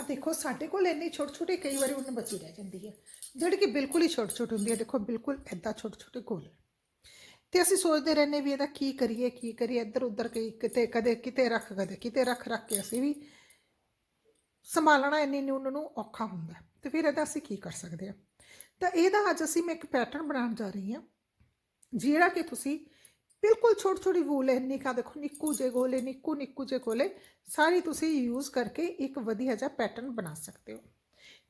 ਆ ਦੇਖੋ, ਸਾਡੇ ਕੋਲ ਇੰਨੀ ਛੋਟੀ ਛੋਟੀ ਕਈ ਵਾਰੀ ਉਹਨਾਂ ਬੱਚੀ ਰਹਿ ਜਾਂਦੀ ਹੈ। ਜਿਹੜੀ ਕਿ ਬਿਲਕੁਲ ਹੀ ਛੋਟੀ ਛੋਟੀ ਹੁੰਦੀ ਹੈ। ਦੇਖੋ, ਬਿਲਕੁਲ ਐਦਾਂ ਛੋਟੇ ਛੋਟੇ ਗੋਲੇ ਤੇ ਅਸੀਂ ਸੋਚਦੇ ਰਹਿੰਦੇ ਵੀ ਇਹਦਾ ਕੀ ਕਰੀਏ ਕੀ ਕਰੀਏ ਇੱਧਰ ਉੱਧਰ ਕਈ ਕਿਤੇ, ਕਦੇ ਕਿਤੇ ਰੱਖ, ਕਦੇ ਕਿਤੇ ਰੱਖ ਰੱਖ ਕੇ ਅਸੀਂ ਵੀ ਸੰਭਾਲਣਾ ਇੰਨੀ ਨੂੰ ਉਹਨਾਂ ਨੂੰ ਔਖਾ ਹੁੰਦਾ ਹੈ। ਤੇ ਫਿਰ ਇਹਦਾ ਅਸੀਂ ਕੀ ਕਰ ਸਕਦੇ ਹਾਂ? ਤਾਂ ਇਹਦਾ ਅੱਜ ਅਸੀਂ ਮੈਂ ਇੱਕ ਪੈਟਰਨ ਬਣਾਉਣ ਜਾ ਰਹੀ ਹਾਂ, ਜਿਹੜਾ ਕਿ ਤੁਸੀਂ ਬਿਲਕੁਲ ਛੋਟੀ ਛੋਟੀ ਵੂਲ ਇੰਨੀ ਕਾ ਦੇਖੋ, ਨਿੱਕੂ ਜੇ ਗੋਲੇ, ਨਿੱਕੂ ਨਿੱਕੂ ਜੇ ਗੋਲੇ, ਸਾਰੀ ਤੁਸੀਂ ਯੂਜ਼ ਕਰਕੇ ਇੱਕ ਵਧੀਆ ਜਿਹਾ ਪੈਟਰਨ ਬਣਾ ਸਕਦੇ ਹੋ।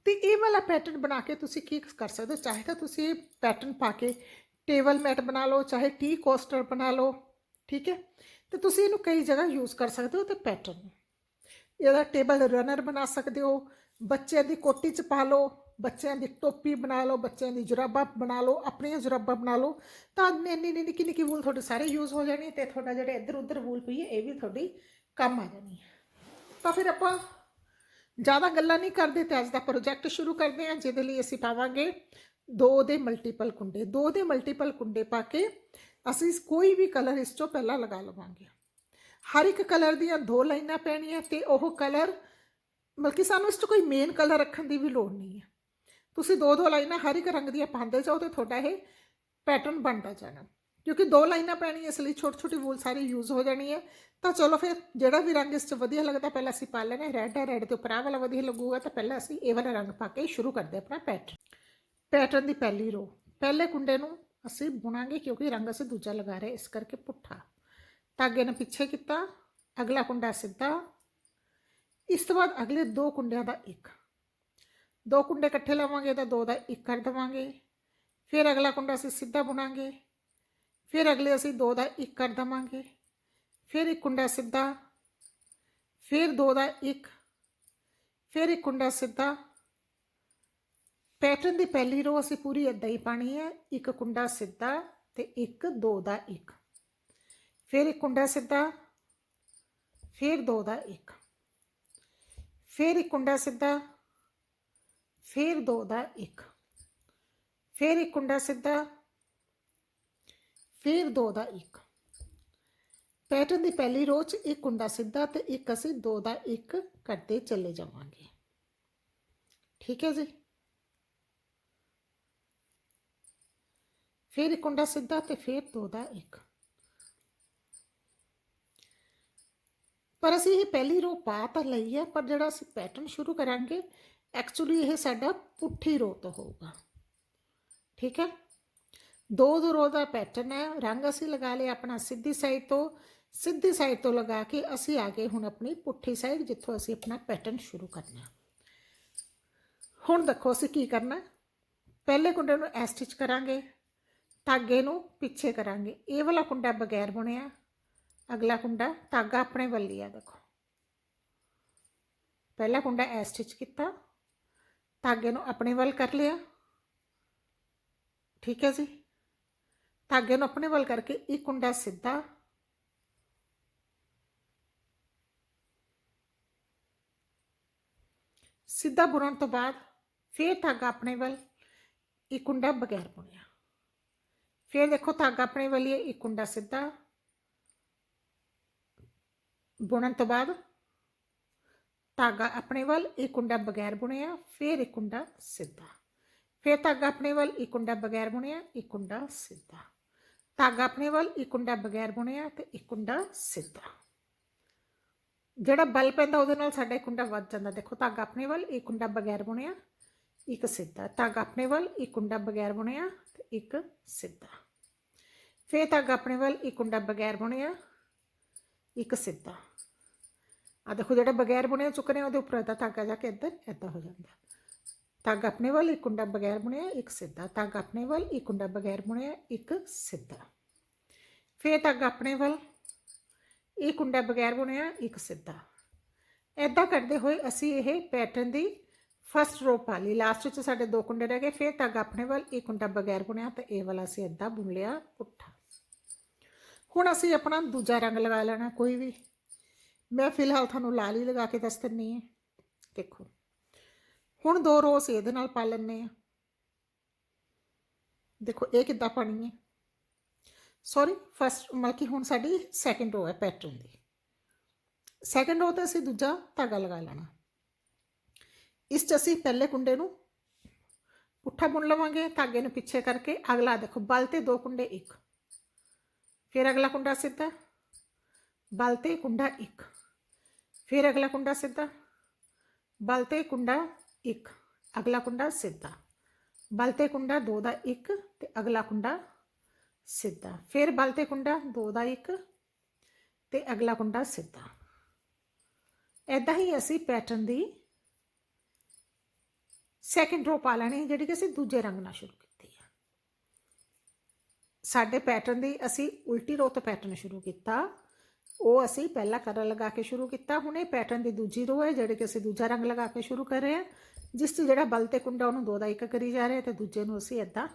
ਤੇ ਇਹ ਵਾਲਾ ਪੈਟਰਨ ਬਣਾ ਕੇ ਤੁਸੀਂ ਕੀ ਕਰ ਸਕਦੇ ਹੋ? ਚਾਹੇ ਤਾਂ ਤੁਸੀਂ ਇਹ ਪੈਟਰਨ ਪਾ ਕੇ ਟੇਬਲ ਮੈਟ ਬਣਾ ਲਓ, ਚਾਹੇ ਟੀ ਕੋਸਟਰ ਬਣਾ ਲਓ, ਠੀਕ ਹੈ? ਤੇ ਤੁਸੀਂ ਇਹਨੂੰ ਕਈ ਜਗ੍ਹਾ ਯੂਜ਼ ਕਰ ਸਕਦੇ ਹੋ ਤੇ ਪੈਟਰਨ ਇਹਦਾ ਟੇਬਲ ਰਨਰ ਬਣਾ ਸਕਦੇ ਹੋ, ਬੱਚਿਆਂ ਦੀ ਕੋਟੀ ਚ ਪਾ ਲਓ ਬੱਚਿਆਂ ਦੀ ਟੋਪੀ ਬਣਾ ਲਓ, ਬੱਚਿਆਂ ਦੀ ਜੁਰਾਬਾਂ ਬਣਾ ਲਓ, ਆਪਣੀਆਂ ਜੁਰਾਬਾਂ ਬਣਾ ਲਓ, ਤਾਂ ਇੰਨੀ ਇੰਨੀ ਨਿੱਕੀ ਨਿੱਕੀ ਵੂਲ ਤੁਹਾਡੇ ਸਾਰੇ ਯੂਜ਼ ਹੋ ਜਾਣੀ ਤੇ ਤੁਹਾਡਾ ਜਿਹੜੇ ਇੱਧਰ ਉੱਧਰ ਵੂਲ ਪਈ ਹੈ, ਇਹ ਵੀ ਤੁਹਾਡੀ ਕੰਮ ਆ ਜਾਣੀ ਹੈ। ਤਾਂ ਫਿਰ ਆਪਾਂ ਜ਼ਿਆਦਾ ਗੱਲਾਂ ਨਹੀਂ ਕਰਦੇ ਤੇ ਅੱਜ ਦਾ ਪ੍ਰੋਜੈਕਟ ਸ਼ੁਰੂ ਕਰਦੇ ਹਾਂ, ਜਿਹਦੇ ਲਈ ਅਸੀਂ ਪਾਵਾਂਗੇ ਦੋ ਦੇ ਮਲਟੀਪਲ ਕੁੰਡੇ। ਦੋ ਦੇ ਮਲਟੀਪਲ ਕੁੰਡੇ ਪਾ ਕੇ ਅਸੀਂ ਕੋਈ ਵੀ ਕਲਰ ਇਸ ਤੋਂ ਪਹਿਲਾਂ ਲਗਾ ਲਵਾਂਗੇ। ਹਰ ਇੱਕ ਕਲਰ ਦੀਆਂ ਦੋ ਲਾਈਨਾਂ ਪੈਣੀਆਂ ਤੇ ਉਹ ਕਲਰ ਬਲਕਿ ਸਾਨੂੰ ਇਸ 'ਚ ਕੋਈ ਮੇਨ ਕਲਰ ਰੱਖਣ ਦੀ ਵੀ ਲੋੜ ਨਹੀਂ ਹੈ। ਤੁਸੀਂ ਦੋ ਦੋ ਲਾਈਨਾਂ ਹਰ ਇੱਕ ਰੰਗ ਦੀਆਂ ਪਾਉਂਦੇ ਜਾਓ ਤੇ ਤੁਹਾਡਾ ਇਹ ਪੈਟਰਨ ਬਣਦਾ ਜਾਣਾ। ਕਿਉਂਕਿ ਦੋ ਲਾਈਨਾਂ ਪੈਣੀਆਂ, ਇਸ ਲਈ ਛੋਟੀ ਛੋਟੀ ਵੂਲ ਸਾਰੀ ਯੂਜ਼ ਹੋ ਜਾਣੀ ਹੈ। ਤਾਂ ਚਲੋ ਫਿਰ, ਜਿਹੜਾ ਵੀ ਰੰਗ ਇਸ 'ਚ ਵਧੀਆ ਲੱਗਦਾ, ਪਹਿਲਾਂ ਅਸੀਂ ਪਾ ਲੈਣਾ ਰੈੱਡ ਹੈ ਰੈੱਡ ਦੇ ਉੱਪਰ ਆਹ ਵਾਲਾ ਵਧੀਆ ਲੱਗੂਗਾ, ਤਾਂ ਪਹਿਲਾਂ ਅਸੀਂ ਇਹ ਵਾਲਾ ਰੰਗ ਪਾ ਕੇ ਸ਼ੁਰੂ ਕਰਦੇ ਆਪਣਾ ਪੈਟਰਨ ਪੈਟਰਨ ਦੀ ਪਹਿਲੀ ਰੋ ਪਹਿਲੇ ਕੁੰਡੇ ਨੂੰ ਅਸੀਂ ਬੁਣਾਂਗੇ ਕਿਉਂਕਿ ਰੰਗ ਅਸੀਂ ਦੂਜਾ ਲਗਾ ਰਹੇ ਇਸ ਕਰਕੇ ਪੁੱਠਾ। ਧਾਗੇ ਨੂੰ ਪਿੱਛੇ ਕੀਤਾ, ਅਗਲਾ ਕੁੰਡਾ ਸਿੱਧਾ। ਇਸ ਤੋਂ ਬਾਅਦ ਅਗਲੇ ਦੋ ਕੁੰਡਿਆਂ ਦਾ ਇੱਕ। ਦੋ ਕੁੰਡੇ ਇਕੱਠੇ ਲਾਵਾਂਗੇ ਤਾਂ ਦੋ ਦਾ ਇੱਕ ਕਰ ਦੇਵਾਂਗੇ। ਫਿਰ ਅਗਲਾ ਕੁੰਡਾ ਅਸੀਂ ਸਿੱਧਾ ਬੁਣਾਂਗੇ। ਫਿਰ ਅਗਲੇ ਅਸੀਂ ਦੋ ਦਾ ਇੱਕ ਕਰ ਦੇਵਾਂਗੇ। ਫਿਰ ਇੱਕ ਕੁੰਡਾ ਸਿੱਧਾ। ਫਿਰ ਦੋ ਦਾ ਇੱਕ। ਫਿਰ ਇੱਕ ਕੁੰਡਾ ਸਿੱਧਾ। ਪੈਟਰਨ ਦੀ ਪਹਿਲੀ ਰੋ ਅਸੀਂ ਪੂਰੀ ਇਦਾਂ ਹੀ ਪਾਣੀ ਹੈ, ਇੱਕ ਕੁੰਡਾ ਸਿੱਧਾ ਤੇ ਇੱਕ ਦੋ ਦਾ ਇੱਕ। ਫਿਰ ਇੱਕ ਕੁੰਡਾ ਸਿੱਧਾ। ਫਿਰ ਦੋ ਦਾ ਇੱਕ। ਫਿਰ ਇੱਕ ਕੁੰਡਾ ਸਿੱਧਾ। ਫਿਰ ਦੋ ਦਾ ਇੱਕ। ਫਿਰ ਇੱਕ ਕੁੰਡਾ ਸਿੱਧਾ। ਫਿਰ ਦੋ ਦਾ ਇੱਕ। ਪੈਟਰਨ ਦੀ ਪਹਿਲੀ ਰੋ 'ਚ ਇੱਕ ਕੁੰਡਾ ਸਿੱਧਾ ਤੇ ਇੱਕ ਅਸੀਂ ਦੋ ਦਾ ਇੱਕ ਕਰਦੇ ਚੱਲੇ ਜਾਵਾਂਗੇ। ਠੀਕ ਹੈ ਜੀ? ਫਿਰ ਇੱਕ ਕੁੰਡਾ ਸਿੱਧਾ ਤੇ ਫਿਰ ਦੋ ਦਾ ਇੱਕ। ਪਰ ਅਸੀਂ ਇਹ ਪਹਿਲੀ ਰੋ ਪਾ ਤਾਂ ਲਈ ਹੈ ਪਰ ਜਿਹੜਾ ਅਸੀਂ ਪੈਟਰਨ ਸ਼ੁਰੂ ਕਰਾਂਗੇ ਐਕਚੁਅਲੀ ਇਹ ਸਾਡਾ ਪੁੱਠੀ ਰੋ ਤੋਂ ਹੋਊਗਾ। ਠੀਕ ਹੈ? ਦੋ ਦੋ ਰੋ ਦਾ ਪੈਟਰਨ ਹੈ। ਰੰਗ ਅਸੀਂ ਲਗਾ ਲਿਆ ਆਪਣਾ ਸਿੱਧੀ ਸਾਈਡ ਤੋਂ। ਸਿੱਧੀ ਸਾਈਡ ਤੋਂ ਲਗਾ ਕੇ ਅਸੀਂ ਆ ਗਏ ਹੁਣ ਆਪਣੀ ਪੁੱਠੀ ਸਾਈਡ ਜਿੱਥੋਂ ਅਸੀਂ ਆਪਣਾ ਪੈਟਰਨ ਸ਼ੁਰੂ ਕਰਨਾ। ਹੁਣ ਦੇਖੋ ਅਸੀਂ ਕੀ ਕਰਨਾ ਪਹਿਲੇ ਕੁੰਡੇ ਨੂੰ ਐ ਸਟਿਚ ਕਰਾਂਗੇ। ਧਾਗੇ ਨੂੰ ਪਿੱਛੇ ਕਰਾਂਗੇ। ਇਹ ਵਾਲਾ ਕੁੰਡਾ ਬਗੈਰ ਬੁਣਿਆ। ਅਗਲਾ ਕੁੰਡਾ ਧਾਗਾ ਆਪਣੇ ਵੱਲ ਹੀ ਆ ਦੇਖੋ। ਪਹਿਲਾ ਕੁੰਡਾ ਐ ਸਟਿਚ ਕੀਤਾ। ਧਾਗੇ ਨੂੰ ਆਪਣੇ ਵੱਲ ਕਰ ਲਿਆ। ਠੀਕ ਹੈ ਜੀ। ਧਾਗੇ ਨੂੰ ਆਪਣੇ ਵੱਲ ਕਰਕੇ ਇੱਕ ਕੁੰਡਾ ਸਿੱਧਾ ਸਿੱਧਾ ਬੁਣਨ ਤੋਂ ਬਾਅਦ ਫੇਰ ਧਾਗਾ ਆਪਣੇ ਵੱਲ ਇੱਕ ਕੁੰਡਾ ਬਗੈਰ ਬੁਣਿਆ। ਫਿਰ ਦੇਖੋ ਧਾਗਾ ਆਪਣੇ ਵੱਲ ਹੀ ਹੈ, ਇੱਕ ਕੁੰਡਾ ਸਿੱਧਾ ਬੁਣਨ ਤੋਂ ਬਾਅਦ ਧਾਗਾ ਆਪਣੇ ਵੱਲ ਇੱਕ ਕੁੰਡਾ ਬਗੈਰ ਬੁਣਿਆ ਫਿਰ ਇੱਕ ਕੁੰਡਾ ਸਿੱਧਾ ਫਿਰ ਧਾਗਾ ਆਪਣੇ ਵੱਲ ਇੱਕ ਕੁੰਡਾ ਬਗੈਰ ਬੁਣਿਆ ਇੱਕ ਕੁੰਡਾ ਸਿੱਧਾ ਧਾਗਾ ਆਪਣੇ ਵੱਲ ਇੱਕ ਕੁੰਡਾ ਬਗੈਰ ਬੁਣਿਆ ਤੇ ਇੱਕ ਕੁੰਡਾ ਸਿੱਧਾ ਜਿਹੜਾ ਬਲ ਪੈਂਦਾ ਉਹਦੇ ਨਾਲ ਸਾਡਾ ਇੱਕ ਕੁੰਡਾ ਵੱਧ ਜਾਂਦਾ ਦੇਖੋ ਧਾਗਾ ਆਪਣੇ ਵੱਲ ਇੱਕ ਕੁੰਡਾ ਬਗੈਰ ਬੁਣਿਆ ਇੱਕ ਸਿੱਧਾ ਧਾਗਾ ਆਪਣੇ ਵੱਲ ਇੱਕ ਕੁੰਡਾ ਬਗੈਰ ਬੁਣਿਆ ਤੇ ਇੱਕ ਸਿੱਧਾ ਫਿਰ ਧਾਗਾ ਆਪਣੇ ਵੱਲ ਇੱਕ ਕੁੰਡਾ ਬਗੈਰ ਬੁਣਿਆ ਇੱਕ ਸਿੱਧਾ ਆ ਦੇਖੋ ਜਿਹੜਾ ਬਗੈਰ ਬੁਣਿਆ ਚੁੱਕਨੇ ਉਹਦੇ ਉੱਪਰ ਦਾ ਧਾਗਾ ਜਾ ਕੇ ਇੱਧਰ ਇੱਦਾਂ ਹੋ ਜਾਂਦਾ। ਧਾਗਾ ਆਪਣੇ ਵੱਲ, ਇੱਕ ਕੁੰਡਾ ਬਗੈਰ ਬੁਣਿਆ, ਇੱਕ ਸਿੱਧਾ। ਧਾਗਾ ਆਪਣੇ ਵੱਲ, ਇੱਕ ਕੁੰਡਾ ਬਗੈਰ ਬੁਣਿਆ, ਇੱਕ ਸਿੱਧਾ। ਫਿਰ ਧਾਗਾ ਆਪਣੇ ਵੱਲ, ਇਹ ਕੁੰਡਾ ਬਗੈਰ ਬੁਣਿਆ, ਇੱਕ ਸਿੱਧਾ। ਐਦਾਂ ਕਰਦੇ ਹੋਏ ਅਸੀਂ ਇਹ ਪੈਟਰਨ ਦੀ ਫਸਟ ਰੋ ਪਾ ਲਈ। ਲਾਸਟ ਵਿੱਚ ਸਾਡੇ ਦੋ ਕੁੰਡੇ ਰਹਿ ਗਏ। ਫਿਰ ਧਾਗਾ ਆਪਣੇ ਵੱਲ ਇੱਕ ਕੁੰਡਾ ਬਗੈਰ ਬੁਣਿਆ ਤੇ ਇਹ ਵਾਲਾ ਅਸੀਂ ਐਦਾਂ ਬੁਣ ਲਿਆ, ਪੁੱਠਾ। ਹੁਣ ਅਸੀਂ ਆਪਣਾ ਦੂਜਾ ਰੰਗ ਲਗਾ ਲੈਣਾ, ਕੋਈ ਵੀ। ਮੈਂ ਫਿਲਹਾਲ ਤੁਹਾਨੂੰ ਲਾਲ ਹੀ ਲਗਾ ਕੇ ਦੱਸ ਦਿੰਨੀ ਹੈ ਦੇਖੋ। ਹੁਣ ਦੋ ਰੋਸ ਇਹਦੇ ਨਾਲ ਪਾ ਲੈਣੇ ਆ। ਦੇਖੋ, ਇਹ ਕਿੱਦਾਂ ਪਾਣੀ ਹੈ ਸੌਰੀ ਫਸਟ ਮਤਲਬ ਕਿ ਹੁਣ ਸਾਡੀ ਸੈਕੰਡ ਰੋ ਹੈ ਪੈਟਰਨ ਦੀ। ਸੈਕੰਡ ਰੋ ਤੇ ਅਸੀਂ ਦੂਜਾ ਧਾਗਾ ਲਗਾ ਲੈਣਾ। ਇਸ 'ਚ ਅਸੀਂ ਪਹਿਲੇ ਕੁੰਡੇ ਨੂੰ ਪੁੱਠਾ ਬੁਣ ਲਵਾਂਗੇ, ਧਾਗੇ ਨੂੰ ਪਿੱਛੇ ਕਰਕੇ। ਅਗਲਾ ਦੇਖੋ, ਬਲ ਤੇ ਦੋ ਕੁੰਡੇ ਇੱਕ। ਫਿਰ ਅਗਲਾ ਕੁੰਡਾ ਸਿੱਧਾ। ਬਲ ਤੇ ਕੁੰਡਾ ਇੱਕ। ਫਿਰ ਅਗਲਾ ਕੁੰਡਾ ਸਿੱਧਾ ਬਲ ਤੇ ਕੁੰਡਾ ਇੱਕ ਅਗਲਾ ਕੁੰਡਾ ਸਿੱਧਾ ਬਲ ਤੇ ਕੁੰਡਾ ਦੋ ਦਾ ਇੱਕ ਤੇ ਅਗਲਾ ਕੁੰਡਾ ਸਿੱਧਾ ਫਿਰ ਬਲ ਤੇ ਕੁੰਡਾ ਦੋ ਦਾ ਇੱਕ ਤੇ ਅਗਲਾ ਕੁੰਡਾ ਸਿੱਧਾ ਐਦਾਂ ਹੀ ਅਸੀਂ ਪੈਟਰਨ ਦੀ ਸੈਕਿੰਡ ਰੋ ਪਾ ਲੈਣੀ ਹੈ, ਜਿਹੜੀ ਕਿ ਅਸੀਂ ਦੂਜੇ ਰੰਗ ਨਾਲ ਸ਼ੁਰੂ ਕੀਤੀ ਹੈ ਸਾਡੇ ਪੈਟਰਨ ਦੀ ਅਸੀਂ ਉਲਟੀ ਰੋ ਤੋਂ ਪੈਟਰਨ ਸ਼ੁਰੂ ਕੀਤਾ ਉਹ ਅਸੀਂ ਪਹਿਲਾ ਕਲਰ ਲਗਾ ਕੇ ਸ਼ੁਰੂ ਕੀਤਾ, ਹੁਣ ਇਹ ਪੈਟਰਨ ਦੀ ਦੂਜੀ ਰੋ ਹੈ ਜਿਹੜੇ ਕਿ ਅਸੀਂ ਦੂਜਾ ਰੰਗ ਲਗਾ ਕੇ ਸ਼ੁਰੂ ਕਰ ਰਹੇ ਹਾਂ, ਜਿਸ 'ਚ ਜਿਹੜਾ ਬਲ ਤੇ ਕੁੰਡਾ ਉਹਨੂੰ ਦੋ ਦਾ ਇੱਕ ਕਰੀ ਜਾ ਰਹੇ ਹਾਂ ਤੇ ਦੂਜੇ ਨੂੰ ਅਸੀਂ ਇਦਾਂ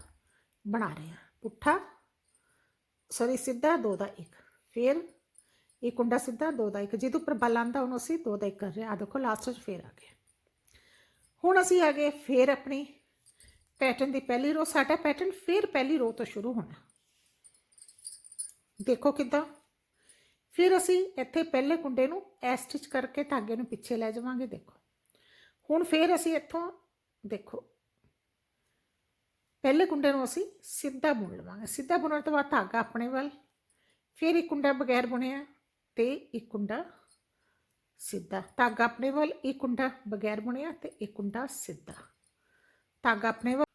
ਬਣਾ ਰਹੇ ਹਾਂ। ਪੁੱਠਾ ਸੌਰੀ ਸਿੱਧਾ ਦੋ ਦਾ ਇੱਕ, ਫਿਰ ਇਹ ਕੁੰਡਾ ਸਿੱਧਾ ਦੋ ਦਾ ਇੱਕ, ਜਿਹਦੇ ਉੱਪਰ ਬਲ ਆਂਦਾ ਉਹਨੂੰ ਅਸੀਂ ਦੋ ਦਾ ਇੱਕ ਕਰ ਰਹੇ ਹਾਂ। ਆ ਦੇਖੋ ਲਾਸਟ 'ਚ ਫੇਰ ਆ ਗਏ ਹੁਣ ਅਸੀਂ ਆ ਗਏ ਫੇਰ ਆਪਣੀ ਪੈਟਰਨ ਦੀ ਪਹਿਲੀ ਰੋ ਸਾਡਾ ਪੈਟਰਨ ਫੇਰ ਪਹਿਲੀ ਰੋ ਤੋਂ ਸ਼ੁਰੂ ਹੋਣਾ। ਦੇਖੋ ਕਿਦਾਂ ਫਿਰ ਅਸੀਂ ਇੱਥੇ ਪਹਿਲੇ ਕੁੰਡੇ ਨੂੰ ਐ ਸਟਿਚ ਕਰਕੇ ਧਾਗੇ ਨੂੰ ਪਿੱਛੇ ਲੈ ਜਾਵਾਂਗੇ, ਦੇਖੋ। ਹੁਣ ਫਿਰ ਅਸੀਂ ਇੱਥੋਂ, ਦੇਖੋ, ਪਹਿਲੇ ਕੁੰਡੇ ਨੂੰ ਅਸੀਂ ਸਿੱਧਾ ਬੁਣ ਲਵਾਂਗੇ। ਸਿੱਧਾ ਬੁਣਨ ਤੋਂ ਬਾਅਦ ਧਾਗਾ ਆਪਣੇ ਵੱਲ, ਫਿਰ ਇੱਕ ਕੁੰਡਾ ਬਗੈਰ ਬੁਣਿਆ ਤੇ ਇੱਕ ਕੁੰਡਾ ਸਿੱਧਾ। ਧਾਗਾ ਆਪਣੇ ਵੱਲ, ਇੱਕ ਕੁੰਡਾ ਬਗੈਰ ਬੁਣਿਆ ਤੇ ਇੱਕ ਕੁੰਡਾ ਸਿੱਧਾ। ਧਾਗਾ ਆਪਣੇ ਵੱਲ,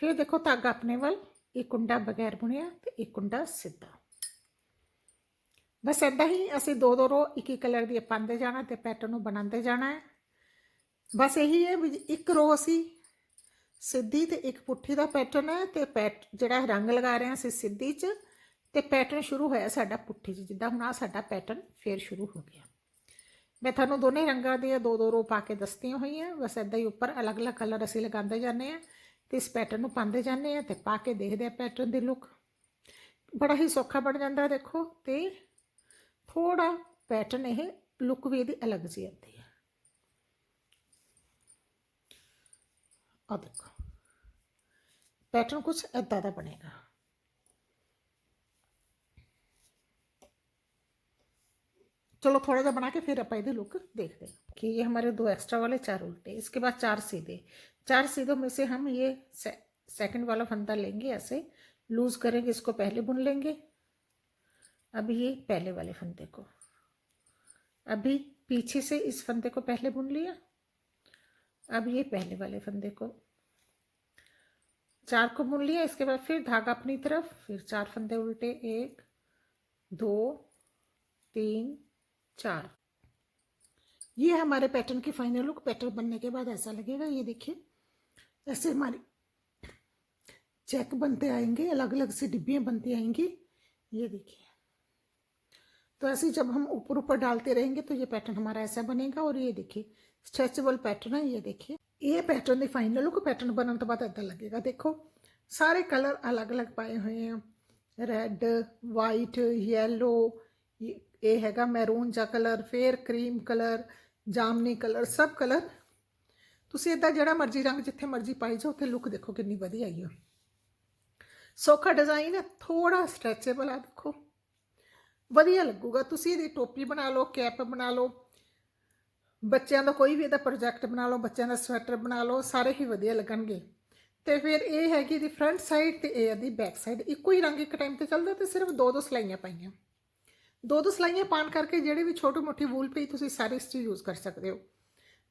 ਫਿਰ ਦੇਖੋ ਧਾਗਾ ਆਪਣੇ ਵੱਲ, ਇੱਕ ਕੁੰਡਾ ਬਗੈਰ ਬੁਣਿਆ ਤੇ ਇੱਕ ਕੁੰਡਾ ਸਿੱਧਾ। ਬਸ ਏਦਾਂ ਹੀ ਅਸੀਂ ਦੋ ਦੋ ਰੋ ਇੱਕ ਇੱਕ ਕਲਰ ਦੀ ਪਾਉਂਦੇ ਜਾਣਾ ਤੇ ਪੈਟਰਨ ਨੂੰ ਬਣਾਉਂਦੇ ਜਾਣਾ ਹੈ। ਬਸ ਇਹੀ ਹੈ ਵੀ ਇੱਕ ਰੋ ਅਸੀਂ ਸਿੱਧੀ ਤੇ ਇੱਕ ਪੁੱਠੀ ਦਾ ਪੈਟਰਨ ਹੈ ਤੇ ਪੈਟ ਜਿਹੜਾ ਰੰਗ ਲਗਾ ਰਹੇ ਹਾਂ ਅਸੀਂ ਸਿੱਧੀ 'ਚ ਤੇ ਪੈਟਰਨ ਸ਼ੁਰੂ ਹੋਇਆ ਸਾਡਾ ਪੁੱਠੀ 'ਚ, ਜਿੱਦਾਂ ਹੁਣ ਆ ਸਾਡਾ ਪੈਟਰਨ ਫੇਰ ਸ਼ੁਰੂ ਹੋ ਗਿਆ। ਮੈਂ ਤੁਹਾਨੂੰ ਦੋਨੇ ਰੰਗਾਂ ਦੀਆਂ ਦੋ ਦੋ ਰੋ ਪਾ ਕੇ ਦੱਸਤੀਆਂ ਹੋਈਆਂ, ਬਸ ਏਦਾਂ ਹੀ ਉੱਪਰ ਅਲੱਗ-ਅਲੱਗ ਕਲਰ ਅਸੀਂ ਲਗਾਉਂਦੇ ਜਾਂਦੇ ਆ ਤੇ ਇਸ ਪੈਟਰਨ ਨੂੰ ਪਾਉਂਦੇ ਜਾਂਦੇ ਆ ਤੇ ਪਾ ਕੇ ਦੇਖਦੇ ਆ ਪੈਟਰਨ ਦੀ ਲੁੱਕ। ਬੜਾ ਹੀ ਸੌਖਾ ਬਣ ਜਾਂਦਾ ਦੇਖੋ ਤੇ ਥੋੜਾ ਪੈਟਰਨ ਇਹ ਲੁੱਕ ਵੀ ਇਹਦੀ ਅਲੱਗ ਜਿਹੀ ਆਉਂਦੀ ਹੈ ਆ ਦੇਖੋ ਪੈਟਰਨ ਕੁਝ ਏਦਾਂ ਦਾ ਬਣੇਗਾ चलो थोड़ा सा बना के फिर अपन इधर लुक देखते हैं कि ये हमारे दो एक्स्ट्रा वाले चार उल्टे इसके बाद चार सीधे चार सीधों में से हम ये से, सेकंड वाला फंदा लेंगे ऐसे लूज करेंगे इसको पहले बुन लेंगे अब ये पहले वाले फंदे को। अभी पीछे से इस फंदे को पहले बुन लिया। अब ये पहले वाले फंदे को। चार को बुन लिया, इसके बाद फिर धागा अपनी तरफ़, फिर चार फंदे उल्टे, एक, दो, तीन, चार। ये हमारे पैटर्न की फाइनल लुक पैटर्न बनने के बाद ऐसा लगेगा, ये देखिए, ऐसे हमारी चेक बनते आएँगे अलग अलग से डिब्बियाँ बनती आएँगी। ये देखिए। तो ऐसे जब हम ऊपर ऊपर डालते रहेंगे तो ये पैटर्न हमारा ऐसा बनेगा और ये देखिए स्ट्रेचेबल पैटर्न है ये देखिए ये पैटर्न ਦੀ ਫਾਈਨਲ ਲੁੱਕ ਪੈਟਰਨ ਬਣਨ ਤੋਂ ਬਾਅਦ ਇਦਾਂ ਲੱਗੇਗਾ ਦੇਖੋ ਸਾਰੇ ਕਲਰ ਅਲੱਗ-ਅਲੱਗ ਪਾਏ ਹੋਏ ਆ ਰੈੱਡ ਵਾਈਟ ਯੈਲੋ ਇਹ ਹੈਗਾ ਮੈਰੂਨ ਜਿਹਾ ਕਲਰ ਫੇਰ ਕਰੀਮ ਕਲਰ ਜਾਮਨੀ ਕਲਰ ਸਭ ਕਲਰ ਤੁਸੀਂ ਇਦਾਂ ਜਿਹੜਾ ਮਰਜ਼ੀ ਰੰਗ ਜਿੱਥੇ ਮਰਜ਼ੀ ਪਾਈ ਜਾਓ ਉੱਥੇ ਲੁੱਕ ਦੇਖੋ ਕਿੰਨੀ ਵਧੀਆ ਆਈ ਹੈ ਸੌਖਾ ਡਿਜ਼ਾਈਨ ਹੈ ਥੋੜਾ ਸਟ੍ਰੈਚੇਬਲ ਆ ਦੇਖੋ ਵਧੀਆ ਲੱਗੂਗਾ। ਤੁਸੀਂ ਇਹਦੀ ਟੋਪੀ ਬਣਾ ਲਓ, ਕੈਪ ਬਣਾ ਲਓ, ਬੱਚਿਆਂ ਦਾ ਕੋਈ ਵੀ ਇਹਦਾ ਪ੍ਰੋਜੈਕਟ ਬਣਾ ਲਓ, ਬੱਚਿਆਂ ਦਾ ਸਵੈਟਰ ਬਣਾ ਲਓ, ਸਾਰੇ ਹੀ ਵਧੀਆ ਲੱਗਣਗੇ। ਤੇ ਫਿਰ ਇਹ ਹੈਗੀ ਇਹਦੀ ਫਰੰਟ ਸਾਈਡ ਤੇ ਇਹ ਇਹਦੀ ਬੈਕ ਸਾਈਡ। ਇੱਕੋ ਹੀ ਰੰਗ ਇੱਕ ਟਾਈਮ ਤੇ ਚੱਲਦਾ ਤੇ ਸਿਰਫ ਦੋ ਦੋ ਸਲਾਈਆਂ ਪਾਈਆਂ। ਦੋ ਦੋ ਸਲਾਈਆਂ ਪਾਣ ਕਰਕੇ ਜਿਹੜੇ ਵੀ ਛੋਟੀ ਮੋਟੀ ਵੂਲ ਪਈ ਤੁਸੀਂ ਸਾਰੇ ਇਸ 'ਚ ਯੂਜ਼ ਕਰ ਸਕਦੇ ਹੋ।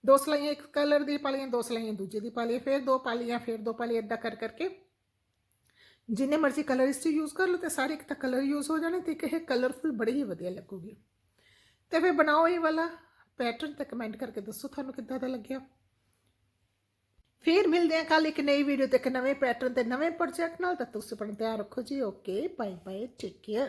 ਦੋ ਸਲਾਈਆਂ ਇੱਕ ਕਲਰ ਦੀ ਪਾ ਲਈਆਂ, ਦੋ ਸਲਾਈਆਂ ਦੂਜੇ ਦੀ ਪਾ ਲਈ ਫਿਰ ਦੋ ਪਾ ਲਈਆਂ, ਫਿਰ ਦੋ ਪਾ ਲਈ ਇਦਾਂ ਕਰ ਕਰਕੇ ਜਿੰਨੇ ਮਰਜ਼ੀ ਕਲਰ ਇਸ 'ਚ ਯੂਜ਼ ਕਰ ਲਓ ਤੇ ਸਾਰੇ ਇੱਕ ਤਾਂ ਕਲਰ ਯੂਜ਼ ਹੋ ਜਾਣੇ ਤੇ ਇੱਕ ਇਹ ਕਲਰਫੁਲ ਬੜੀ ਹੀ ਵਧੀਆ ਲੱਗੂਗੀ। ਤੇ ਫਿਰ ਬਣਾਓ ਇਹ ਵਾਲਾ ਪੈਟਰਨ ਤੇ ਕਮੈਂਟ ਕਰਕੇ ਦੱਸੋ ਤੁਹਾਨੂੰ ਕਿੱਦਾਂ ਦਾ ਲੱਗਿਆ। ਫਿਰ ਮਿਲਦੇ ਹਾਂ ਕੱਲ ਇੱਕ ਨਈ ਵੀਡੀਓ ਤੇ ਇੱਕ ਨਵੇਂ ਪੈਟਰਨ ਤੇ ਨਵੇਂ ਪ੍ਰੋਜੈਕਟ ਨਾਲ ਤਾਂ ਤੁਸੀਂ ਆਪਣਾ ਧਿਆਨ ਰੱਖੋ ਜੀ। Okay bye bye take care